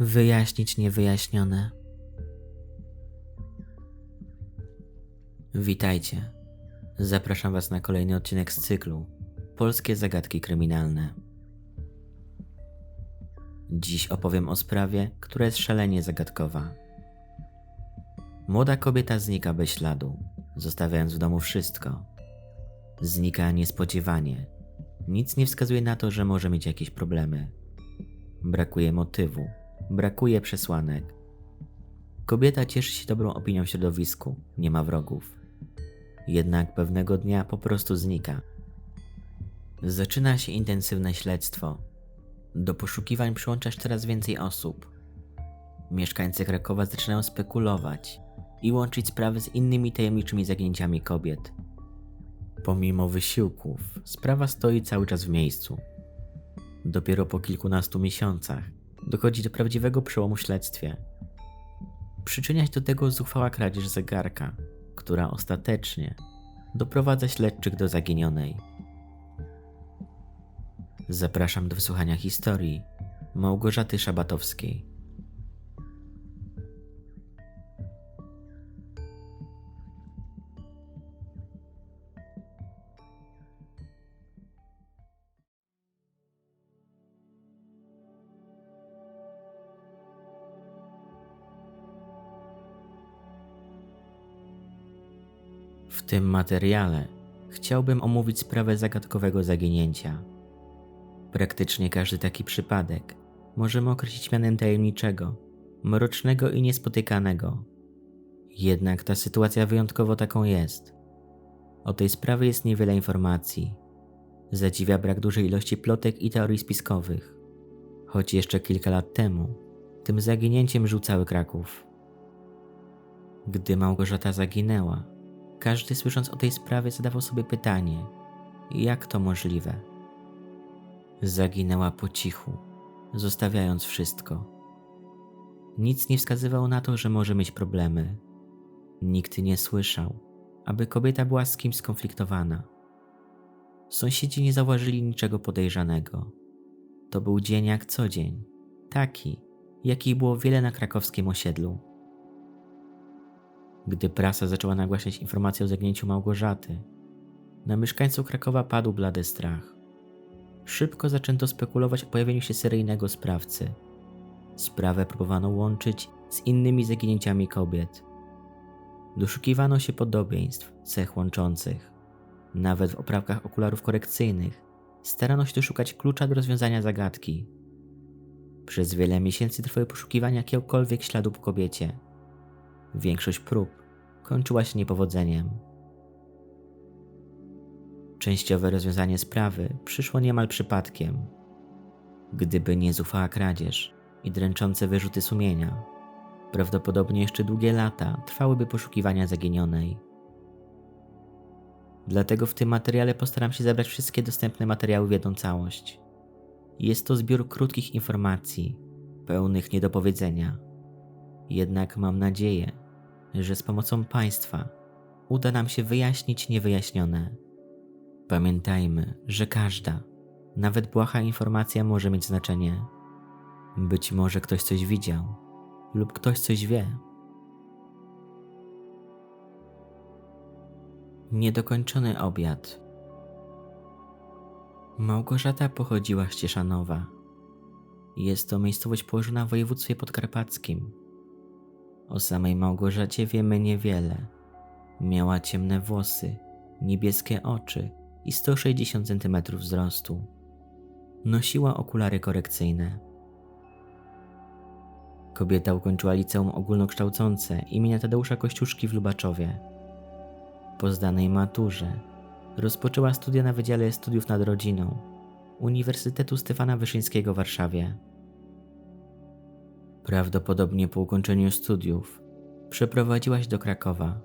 Wyjaśnić niewyjaśnione. Witajcie. Zapraszam Was na kolejny odcinek z cyklu Polskie zagadki kryminalne. Dziś opowiem o sprawie, która jest szalenie zagadkowa. Młoda kobieta znika bez śladu, zostawiając w domu wszystko. Znika niespodziewanie. Nic nie wskazuje na to, że może mieć jakieś problemy. Brakuje motywu, brakuje przesłanek. Kobieta cieszy się dobrą opinią w środowisku, nie ma wrogów. Jednak pewnego dnia po prostu znika. Zaczyna się intensywne śledztwo. Do poszukiwań przyłącza się coraz więcej osób. Mieszkańcy Krakowa zaczynają spekulować i łączyć sprawy z innymi tajemniczymi zaginięciami kobiet. Pomimo wysiłków, sprawa stoi cały czas w miejscu. Dopiero po kilkunastu miesiącach dochodzi do prawdziwego przełomu śledztwie. Przyczynia się do tego zuchwała kradzież zegarka, która ostatecznie doprowadza śledczych do zaginionej. Zapraszam do wysłuchania historii Małgorzaty Szabatowskiej. Tym materiale chciałbym omówić sprawę zagadkowego zaginięcia. Praktycznie każdy taki przypadek możemy określić mianem tajemniczego, mrocznego i niespotykanego. Jednak ta sytuacja wyjątkowo taką jest. O tej sprawie jest niewiele informacji. Zadziwia brak dużej ilości plotek i teorii spiskowych. Choć jeszcze kilka lat temu tym zaginięciem żył cały Kraków. Gdy Małgorzata zaginęła, każdy słysząc o tej sprawie zadawał sobie pytanie: jak to możliwe? Zaginęła po cichu, zostawiając wszystko. Nic nie wskazywało na to, że może mieć problemy. Nikt nie słyszał, aby kobieta była z kimś skonfliktowana. Sąsiedzi nie zauważyli niczego podejrzanego. To był dzień jak co dzień, taki, jakich było wiele na krakowskim osiedlu. Gdy prasa zaczęła nagłaśniać informacje o zaginięciu Małgorzaty, na mieszkańców Krakowa padł blady strach. Szybko zaczęto spekulować o pojawieniu się seryjnego sprawcy. Sprawę próbowano łączyć z innymi zaginięciami kobiet. Doszukiwano się podobieństw, cech łączących. Nawet w oprawkach okularów korekcyjnych starano się doszukać klucza do rozwiązania zagadki. Przez wiele miesięcy trwały poszukiwania jakiegokolwiek śladu po kobiecie. Większość prób kończyła się niepowodzeniem. Częściowe rozwiązanie sprawy przyszło niemal przypadkiem. Gdyby nie zufała kradzież i dręczące wyrzuty sumienia, prawdopodobnie jeszcze długie lata trwałyby poszukiwania zaginionej. Dlatego w tym materiale postaram się zebrać wszystkie dostępne materiały w jedną całość. Jest to zbiór krótkich informacji, pełnych niedopowiedzenia. Jednak mam nadzieję, że z pomocą Państwa uda nam się wyjaśnić niewyjaśnione. Pamiętajmy, że każda, nawet błaha informacja może mieć znaczenie. Być może ktoś coś widział, lub ktoś coś wie. Niedokończony obiad. Małgorzata pochodziła z Cieszanowa. Jest to miejscowość położona w województwie podkarpackim. O samej Małgorzacie wiemy niewiele. Miała ciemne włosy, niebieskie oczy i 160 cm wzrostu. Nosiła okulary korekcyjne. Kobieta ukończyła liceum ogólnokształcące imienia Tadeusza Kościuszki w Lubaczowie. Po zdanej maturze rozpoczęła studia na Wydziale Studiów nad Rodziną Uniwersytetu Stefana Wyszyńskiego w Warszawie. Prawdopodobnie po ukończeniu studiów przeprowadziła się do Krakowa.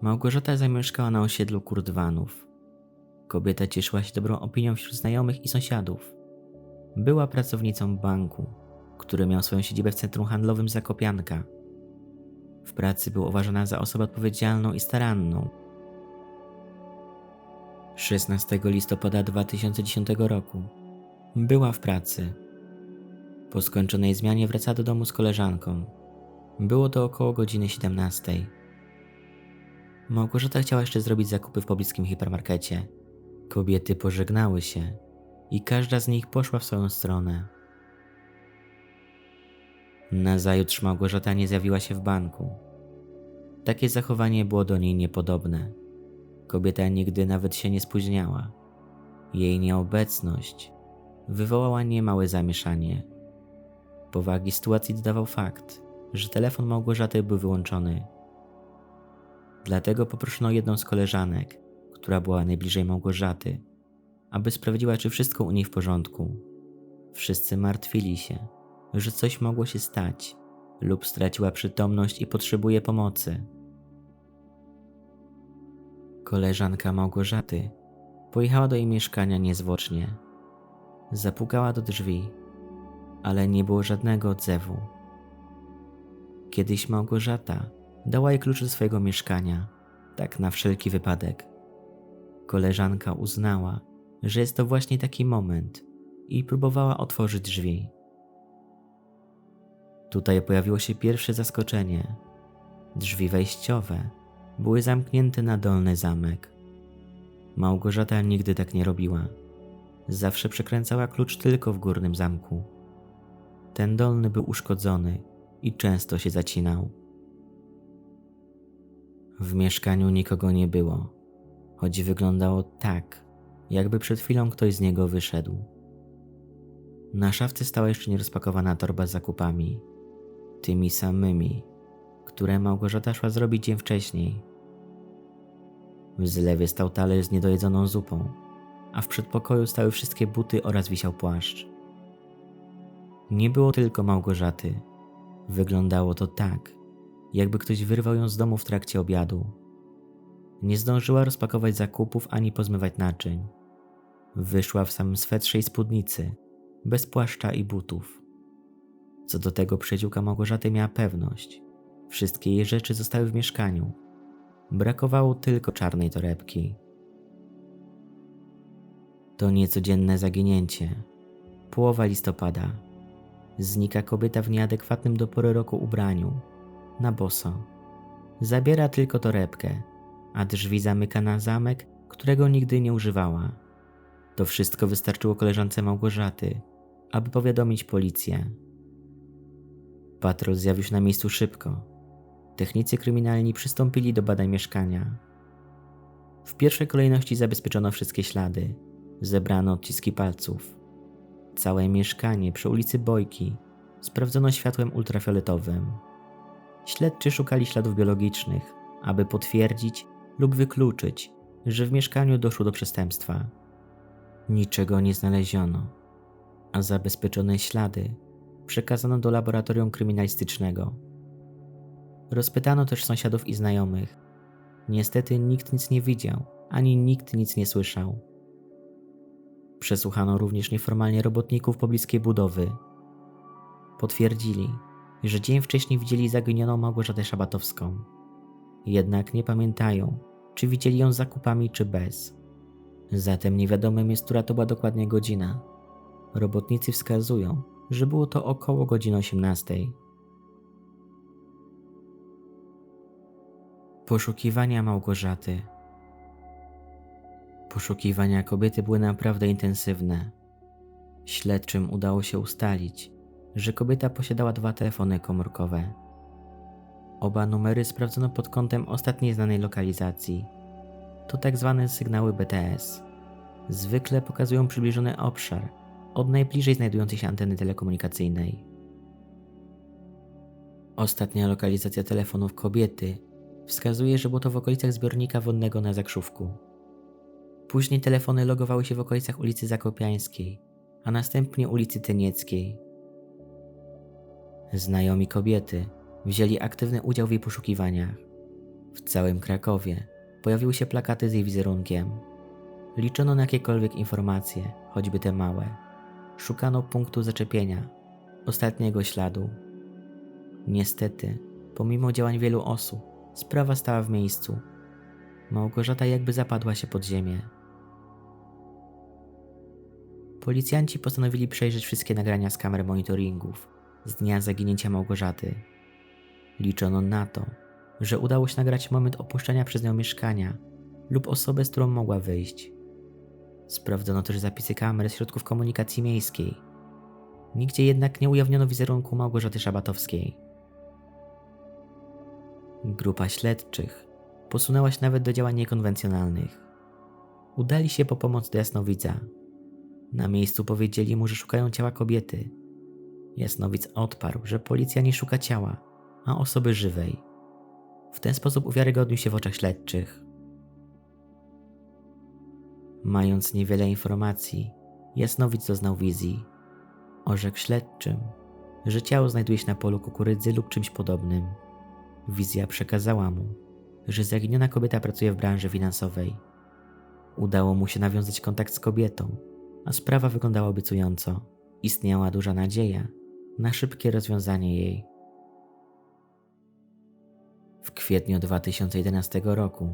Małgorzata zamieszkała na osiedlu Kurdwanów. Kobieta cieszyła się dobrą opinią wśród znajomych i sąsiadów. Była pracownicą banku, który miał swoją siedzibę w centrum handlowym Zakopianka. W pracy była uważana za osobę odpowiedzialną i staranną. 16 listopada 2010 roku była w pracy Po skończonej zmianie wraca do domu z koleżanką. Było to około godziny 17. Małgorzata chciała jeszcze zrobić zakupy w pobliskim hipermarkecie. Kobiety pożegnały się i każda z nich poszła w swoją stronę. Nazajutrz Małgorzata nie zjawiła się w banku. Takie zachowanie było do niej niepodobne. Kobieta nigdy nawet się nie spóźniała. Jej nieobecność wywołała niemałe zamieszanie. Powagi sytuacji dodawał fakt, że telefon Małgorzaty był wyłączony. Dlatego poproszono jedną z koleżanek, która była najbliżej Małgorzaty, aby sprawdziła, czy wszystko u niej w porządku. Wszyscy martwili się, że coś mogło się stać lub straciła przytomność i potrzebuje pomocy. Koleżanka Małgorzaty pojechała do jej mieszkania niezwłocznie. Zapukała do drzwi, ale nie było żadnego odzewu. Kiedyś Małgorzata dała jej klucz do swojego mieszkania, tak na wszelki wypadek. Koleżanka uznała, że jest to właśnie taki moment i próbowała otworzyć drzwi. Tutaj pojawiło się pierwsze zaskoczenie. Drzwi wejściowe były zamknięte na dolny zamek. Małgorzata nigdy tak nie robiła. Zawsze przekręcała klucz tylko w górnym zamku. Ten dolny był uszkodzony i często się zacinał. W mieszkaniu nikogo nie było, choć wyglądało tak, jakby przed chwilą ktoś z niego wyszedł. Na szafce stała jeszcze nierozpakowana torba z zakupami, tymi samymi, które Małgorzata szła zrobić dzień wcześniej. W zlewie stał talerz z niedojedzoną zupą, a w przedpokoju stały wszystkie buty oraz wisiał płaszcz. Nie było tylko Małgorzaty. Wyglądało to tak, jakby ktoś wyrwał ją z domu w trakcie obiadu. Nie zdążyła rozpakować zakupów ani pozmywać naczyń. Wyszła w samym swetrze i spódnicy, bez płaszcza i butów. Co do tego przyjaciółka Małgorzaty miała pewność. Wszystkie jej rzeczy zostały w mieszkaniu. Brakowało tylko czarnej torebki. To niecodzienne zaginięcie. Połowa listopada. Znika kobieta w nieadekwatnym do pory roku ubraniu. Na boso. Zabiera tylko torebkę, a drzwi zamyka na zamek, którego nigdy nie używała. To wszystko wystarczyło koleżance Małgorzaty, aby powiadomić policję. Patrol zjawił się na miejscu szybko. Technicy kryminalni przystąpili do badań mieszkania. W pierwszej kolejności zabezpieczono wszystkie ślady. Zebrano odciski palców. Całe mieszkanie przy ulicy Bojki sprawdzono światłem ultrafioletowym. Śledczy szukali śladów biologicznych, aby potwierdzić lub wykluczyć, że w mieszkaniu doszło do przestępstwa. Niczego nie znaleziono, a zabezpieczone ślady przekazano do laboratorium kryminalistycznego. Rozpytano też sąsiadów i znajomych. Niestety nikt nic nie widział, ani nikt nic nie słyszał. Przesłuchano również nieformalnie robotników pobliskiej budowy. Potwierdzili, że dzień wcześniej widzieli zaginioną Małgorzatę Szabatowską. Jednak nie pamiętają, czy widzieli ją zakupami, czy bez. Zatem niewiadomym jest, która to była dokładnie godzina. Robotnicy wskazują, że było to około godziny 18. Poszukiwania Małgorzaty. Poszukiwania kobiety były naprawdę intensywne. Śledczym udało się ustalić, że kobieta posiadała dwa telefony komórkowe. Oba numery sprawdzono pod kątem ostatniej znanej lokalizacji. To tak zwane sygnały BTS. Zwykle pokazują przybliżony obszar od najbliżej znajdującej się anteny telekomunikacyjnej. Ostatnia lokalizacja telefonów kobiety wskazuje, że było to w okolicach zbiornika wodnego na Zakrzówku. Później telefony logowały się w okolicach ulicy Zakopiańskiej, a następnie ulicy Tynieckiej. Znajomi kobiety wzięli aktywny udział w jej poszukiwaniach. W całym Krakowie pojawiły się plakaty z jej wizerunkiem. Liczono na jakiekolwiek informacje, choćby te małe. Szukano punktu zaczepienia, ostatniego śladu. Niestety, pomimo działań wielu osób, sprawa stała w miejscu. Małgorzata jakby zapadła się pod ziemię. Policjanci postanowili przejrzeć wszystkie nagrania z kamer monitoringów z dnia zaginięcia Małgorzaty. Liczono na to, że udało się nagrać moment opuszczenia przez nią mieszkania lub osobę, z którą mogła wyjść. Sprawdzono też zapisy kamer z środków komunikacji miejskiej. Nigdzie jednak nie ujawniono wizerunku Małgorzaty Szabatowskiej. Grupa śledczych posunęła się nawet do działań niekonwencjonalnych. Udali się po pomoc do Jasnowidza. Na miejscu powiedzieli mu, że szukają ciała kobiety. Jasnowidz odparł, że policja nie szuka ciała, a osoby żywej. W ten sposób uwiarygodnił się w oczach śledczych. Mając niewiele informacji, Jasnowidz doznał wizji. Orzekł śledczym, że ciało znajduje się na polu kukurydzy lub czymś podobnym. Wizja przekazała mu, że zaginiona kobieta pracuje w branży finansowej. Udało mu się nawiązać kontakt z kobietą, a sprawa wyglądała obiecująco. Istniała duża nadzieja na szybkie rozwiązanie jej. W kwietniu 2011 roku,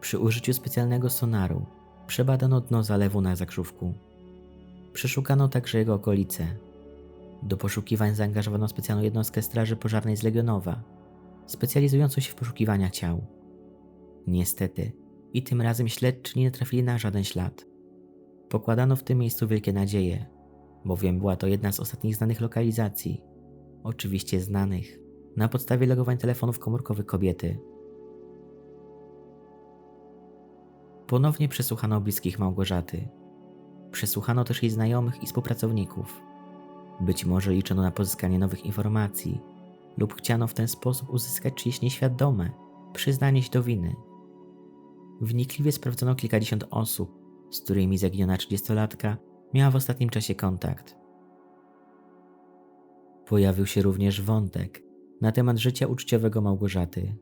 przy użyciu specjalnego sonaru, przebadano dno zalewu na Zakrzówku. Przeszukano także jego okolice. Do poszukiwań zaangażowano specjalną jednostkę Straży Pożarnej z Legionowa, specjalizującą się w poszukiwaniach ciał. Niestety, i tym razem śledczy nie trafili na żaden ślad. Pokładano w tym miejscu wielkie nadzieje, bowiem była to jedna z ostatnich znanych lokalizacji, oczywiście znanych, na podstawie logowań telefonów komórkowych kobiety. Ponownie przesłuchano bliskich Małgorzaty. Przesłuchano też jej znajomych i współpracowników. Być może liczono na pozyskanie nowych informacji, lub chciano w ten sposób uzyskać czyjeś nieświadome przyznanie się do winy. Wnikliwie sprawdzono kilkadziesiąt osób, z którymi zaginiona 30-latka miała w ostatnim czasie kontakt. Pojawił się również wątek na temat życia uczciowego Małgorzaty.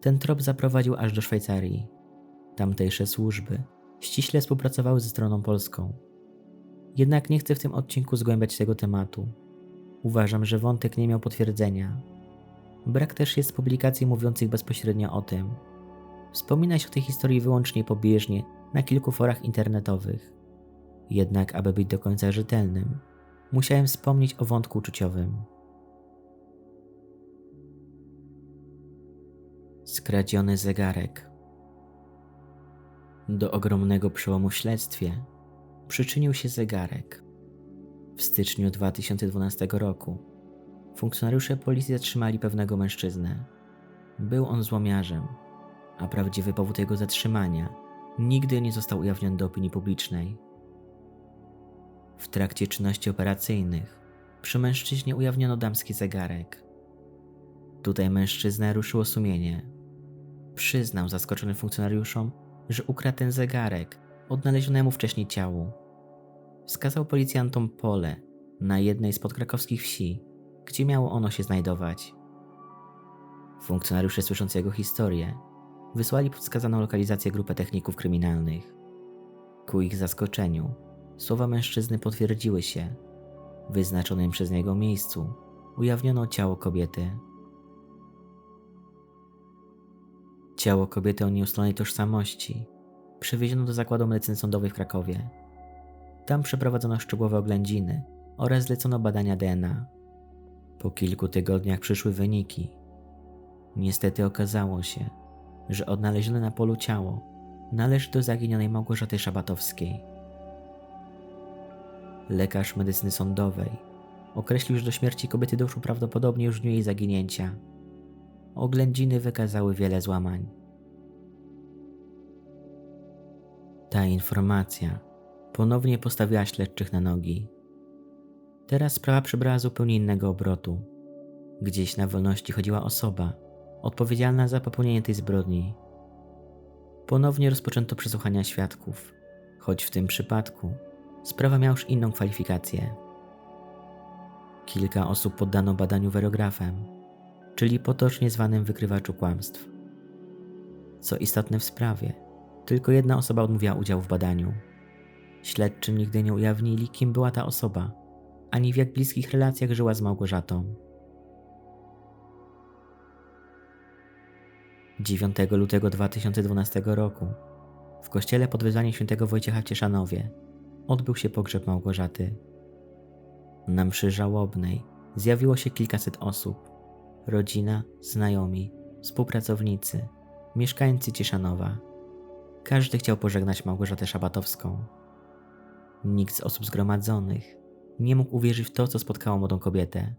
Ten trop zaprowadził aż do Szwajcarii. Tamtejsze służby ściśle współpracowały ze stroną polską. Jednak nie chcę w tym odcinku zgłębiać tego tematu. Uważam, że wątek nie miał potwierdzenia. Brak też jest publikacji mówiących bezpośrednio o tym. Wspomina się o tej historii wyłącznie pobieżnie na kilku forach internetowych. Jednak, aby być do końca rzetelnym, musiałem wspomnieć o wątku uczuciowym. Skradziony zegarek. Do ogromnego przełomu w śledztwie przyczynił się zegarek. W styczniu 2012 roku funkcjonariusze policji zatrzymali pewnego mężczyznę. Był on złomiarzem, a prawdziwy powód jego zatrzymania nigdy nie został ujawniony do opinii publicznej. W trakcie czynności operacyjnych przy mężczyźnie ujawniono damski zegarek. Tutaj mężczyznę ruszyło sumienie. Przyznał zaskoczonym funkcjonariuszom, że ukradł ten zegarek odnalezionemu wcześniej ciału. Wskazał policjantom pole na jednej z podkrakowskich wsi, gdzie miało ono się znajdować. Funkcjonariusze słysząc jego historię, wysłali podskazaną lokalizację grupę techników kryminalnych. Ku ich zaskoczeniu, słowa mężczyzny potwierdziły się. W wyznaczonym przez niego miejscu ujawniono ciało kobiety. Ciało kobiety o nieustalonej tożsamości przewieziono do zakładu medycyny sądowej w Krakowie. Tam przeprowadzono szczegółowe oględziny oraz zlecono badania DNA. Po kilku tygodniach przyszły wyniki. Niestety okazało się, że odnalezione na polu ciało należy do zaginionej Małgorzaty Szabatowskiej. Lekarz medycyny sądowej określił, że do śmierci kobiety doszło prawdopodobnie już w dniu jej zaginięcia. Oględziny wykazały wiele złamań. Ta informacja ponownie postawiła śledczych na nogi. Teraz sprawa przybrała zupełnie innego obrotu. Gdzieś na wolności chodziła osoba odpowiedzialna za popełnienie tej zbrodni. Ponownie rozpoczęto przesłuchania świadków, choć w tym przypadku sprawa miała już inną kwalifikację. Kilka osób poddano badaniu werografem, czyli potocznie zwanym wykrywaczu kłamstw. Co istotne w sprawie, tylko jedna osoba odmówiła udziału w badaniu. Śledczy nigdy nie ujawnili, kim była ta osoba, ani w jak bliskich relacjach żyła z Małgorzatą. 9 lutego 2012 roku w kościele pod wyzwaniem świętego Wojciecha w Cieszanowie odbył się pogrzeb Małgorzaty. Na mszy żałobnej zjawiło się kilkaset osób. Rodzina, znajomi, współpracownicy, mieszkańcy Cieszanowa. Każdy chciał pożegnać Małgorzatę Szabatowską. Nikt z osób zgromadzonych nie mógł uwierzyć w to, co spotkało młodą kobietę.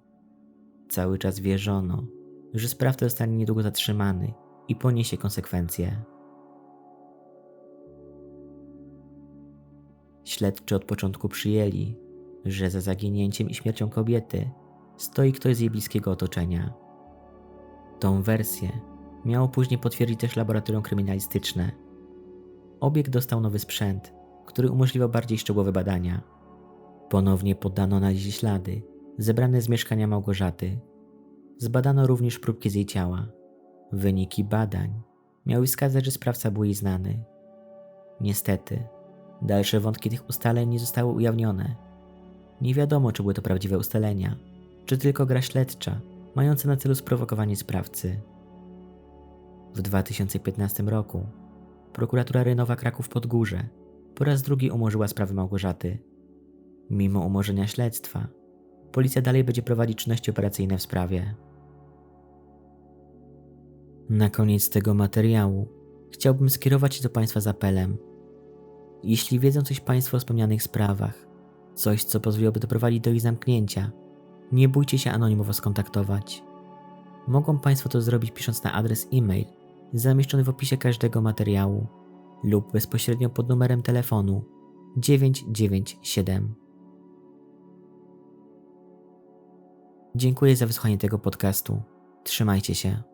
Cały czas wierzono, że sprawca zostanie niedługo zatrzymany i poniesie konsekwencje. Śledczy od początku przyjęli, że za zaginięciem i śmiercią kobiety stoi ktoś z jej bliskiego otoczenia. Tą wersję miało później potwierdzić też laboratorium kryminalistyczne. Obieg dostał nowy sprzęt, który umożliwiał bardziej szczegółowe badania. Ponownie poddano analizie ślady zebrane z mieszkania Małgorzaty. Zbadano również próbki z jej ciała. Wyniki badań miały wskazać, że sprawca był jej znany. Niestety, dalsze wątki tych ustaleń nie zostały ujawnione. Nie wiadomo, czy były to prawdziwe ustalenia, czy tylko gra śledcza, mająca na celu sprowokowanie sprawcy. W 2015 roku prokuratura rejonowa Kraków Podgórze po raz drugi umorzyła sprawę Małgorzaty. Mimo umorzenia śledztwa, policja dalej będzie prowadzić czynności operacyjne w sprawie. Na koniec tego materiału chciałbym skierować się do Państwa z apelem. Jeśli wiedzą coś Państwo o wspomnianych sprawach, coś co pozwoliłoby doprowadzić do ich zamknięcia, nie bójcie się anonimowo skontaktować. Mogą Państwo to zrobić pisząc na adres e-mail zamieszczony w opisie każdego materiału lub bezpośrednio pod numerem telefonu 997. Dziękuję za wysłuchanie tego podcastu. Trzymajcie się.